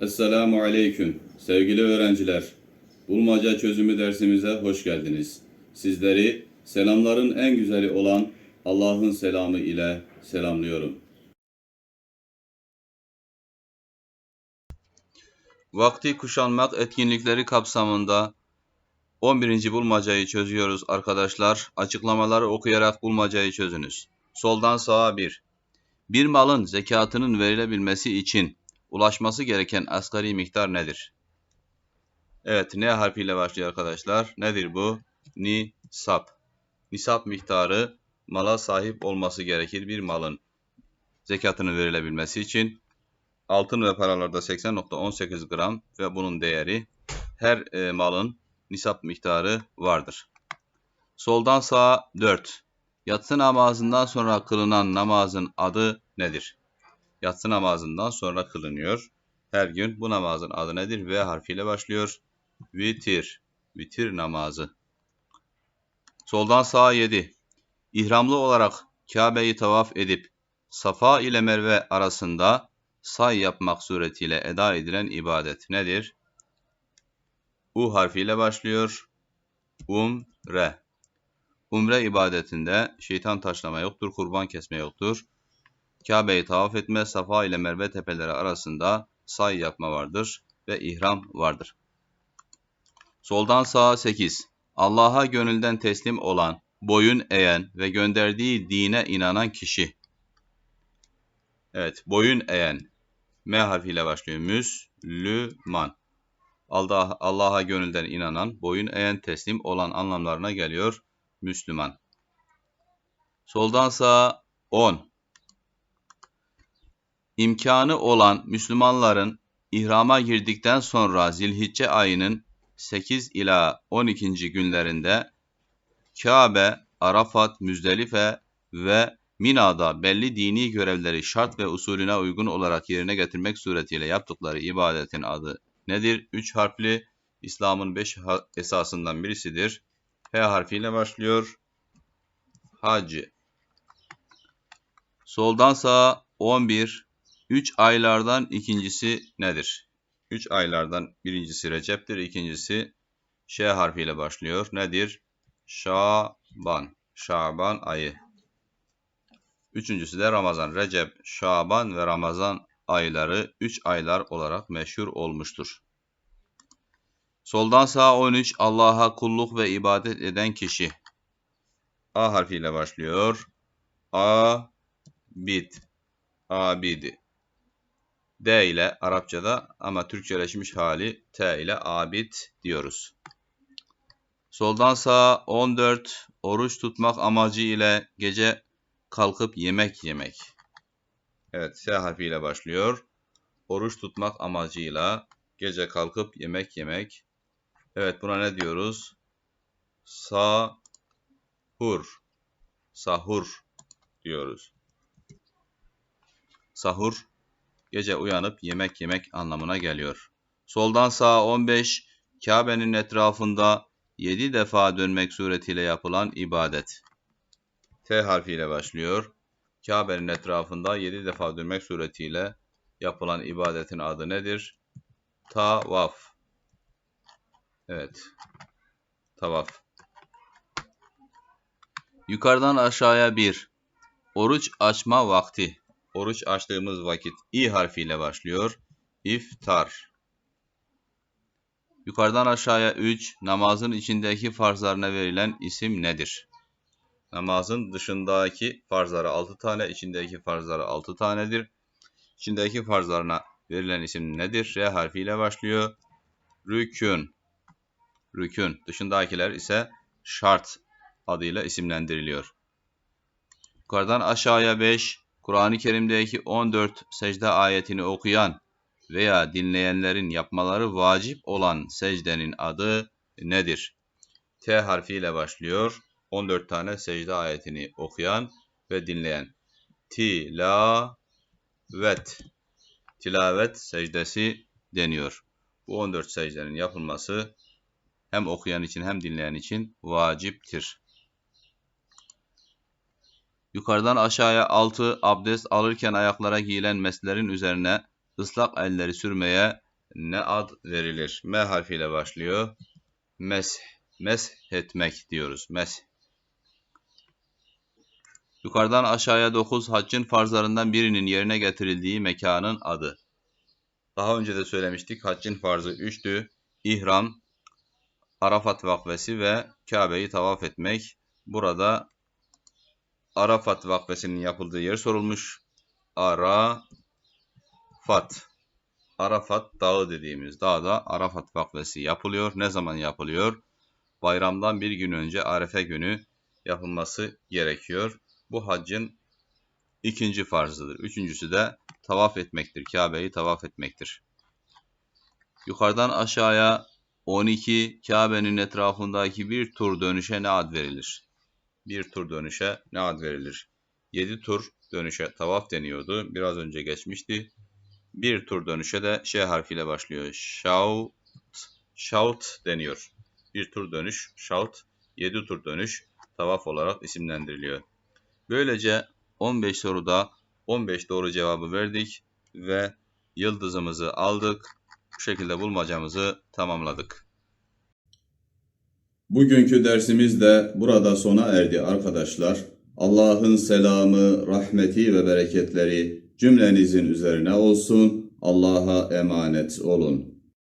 Esselamu Aleyküm. Sevgili öğrenciler, Bulmaca çözümü dersimize hoş geldiniz. Sizleri selamların en güzeli olan Allah'ın selamı ile selamlıyorum. Vakti kuşanmak etkinlikleri kapsamında 11. bulmacayı çözüyoruz arkadaşlar. Açıklamaları okuyarak bulmacayı çözünüz. Soldan sağa 1. Bir malın zekatının verilebilmesi için ulaşması gereken asgari miktar nedir? Evet, N harfiyle başlıyor arkadaşlar. Nedir bu? Nisap. Nisap miktarı mala sahip olması gerekir bir malın zekatının verilebilmesi için. Altın ve paralarda 80.18 gram ve bunun değeri her e, malın nisap miktarı vardır. Soldan sağa 4. Yatsı namazından sonra kılınan namazın adı nedir? Yatsı namazından sonra kılınıyor. Her gün bu namazın adı nedir? V harfiyle başlıyor. Vitir. Vitir namazı. Soldan sağa 7. İhramlı olarak Kabe'yi tavaf edip Safa ile Merve arasında say yapmak suretiyle eda edilen ibadet nedir? U harfiyle başlıyor. Umre. Umre ibadetinde şeytan taşlama yoktur, kurban kesme yoktur. Kabe'yi tavaf etme, Safa ile Merve tepeleri arasında say yapma vardır ve ihram vardır. Soldan sağa 8. Allah'a gönülden teslim olan, boyun eğen ve gönderdiği dine inanan kişi. Evet, boyun eğen. M harfiyle başlıyor. Müslüman. Allah Allah'a gönülden inanan, boyun eğen, teslim olan anlamlarına geliyor. Müslüman. Soldan sağa 10. İmkanı olan Müslümanların ihrama girdikten sonra Zilhicce ayının 8 ila 12. günlerinde Kabe, Arafat, Müzdelife ve Mina'da belli dini görevleri şart ve usulüne uygun olarak yerine getirmek suretiyle yaptıkları ibadetin adı nedir? Üç harfli İslam'ın beş esasından birisidir. H harfiyle başlıyor. Hac. Soldan sağa 11. 3 aylardan ikincisi nedir? 3 aylardan birincisi Recep'tir, ikincisi Ş harfiyle başlıyor. Nedir? Şaban. Şaban ayı. Üçüncüsü de Ramazan. Recep, Şaban ve Ramazan ayları 3 aylar olarak meşhur olmuştur. Soldan sağa 13 Allah'a kulluk ve ibadet eden kişi. A harfiyle başlıyor. A bid. Abidi. D ile Arapçada ama Türkçeleşmiş hali T ile abid diyoruz. Soldan sağa 14 oruç tutmak amacı ile gece kalkıp yemek yemek. Evet, S harfiyle başlıyor. Oruç tutmak amacıyla gece kalkıp yemek yemek. Evet, buna ne diyoruz? Sahur. Sahur diyoruz. Sahur, gece uyanıp yemek yemek anlamına geliyor. Soldan sağa 15, Kabe'nin etrafında 7 defa dönmek suretiyle yapılan ibadet. T harfiyle başlıyor. Kabe'nin etrafında 7 defa dönmek suretiyle yapılan ibadetin adı nedir? Tavaf. Evet. Tavaf. Yukarıdan aşağıya 1. Oruç açma vakti. Oruç açtığımız vakit İ harfiyle başlıyor. İftar. Yukarıdan aşağıya 3. Namazın içindeki farzlarına verilen isim nedir? Namazın dışındaki farzları 6 tane, içindeki farzları 6 tanedir. İçindeki farzlarına verilen isim nedir? R harfiyle başlıyor. Rükün. Rükün. Dışındakiler ise şart adıyla isimlendiriliyor. Yukarıdan aşağıya 5. Kur'an-ı Kerim'deki 14 secde ayetini okuyan veya dinleyenlerin yapmaları vacip olan secdenin adı nedir? T harfiyle başlıyor. 14 tane secde ayetini okuyan ve dinleyen. Tilavet. Tilavet secdesi deniyor. Bu 14 secdenin yapılması hem okuyan için hem dinleyen için vaciptir. Yukarıdan aşağıya 6 abdest alırken ayaklara giyilen meslerin üzerine ıslak elleri sürmeye ne ad verilir? M harfiyle başlıyor. Mesh. Mesh etmek diyoruz. Mesh. Yukarıdan aşağıya 9 haccın farzlarından birinin yerine getirildiği mekanın adı. Daha önce de söylemiştik. Haccın farzı 3'tü. İhram, Arafat vakfesi ve Kabe'yi tavaf etmek. Burada Arafat vakfesinin yapıldığı yer sorulmuş. Arafat. Arafat dağı dediğimiz dağda Arafat vakfesi yapılıyor. Ne zaman yapılıyor? Bayramdan bir gün önce Arefe günü yapılması gerekiyor. Bu haccın ikinci farzıdır. Üçüncüsü de tavaf etmektir. Kabe'yi tavaf etmektir. Yukarıdan aşağıya 12 Kabe'nin etrafındaki bir tur dönüşe ne ad verilir? Bir tur dönüşe ne ad verilir? 7 tur dönüşe tavaf deniyordu. Biraz önce geçmişti. Bir tur dönüşe de şey harfiyle başlıyor. Shout, shout deniyor. Bir tur dönüş, shout, 7 tur dönüş tavaf olarak isimlendiriliyor. Böylece 15 soruda 15 doğru cevabı verdik ve yıldızımızı aldık. Bu şekilde bulmacamızı tamamladık. Bugünkü dersimiz de burada sona erdi arkadaşlar. Allah'ın selamı, rahmeti ve bereketleri cümlenizin üzerine olsun. Allah'a emanet olun.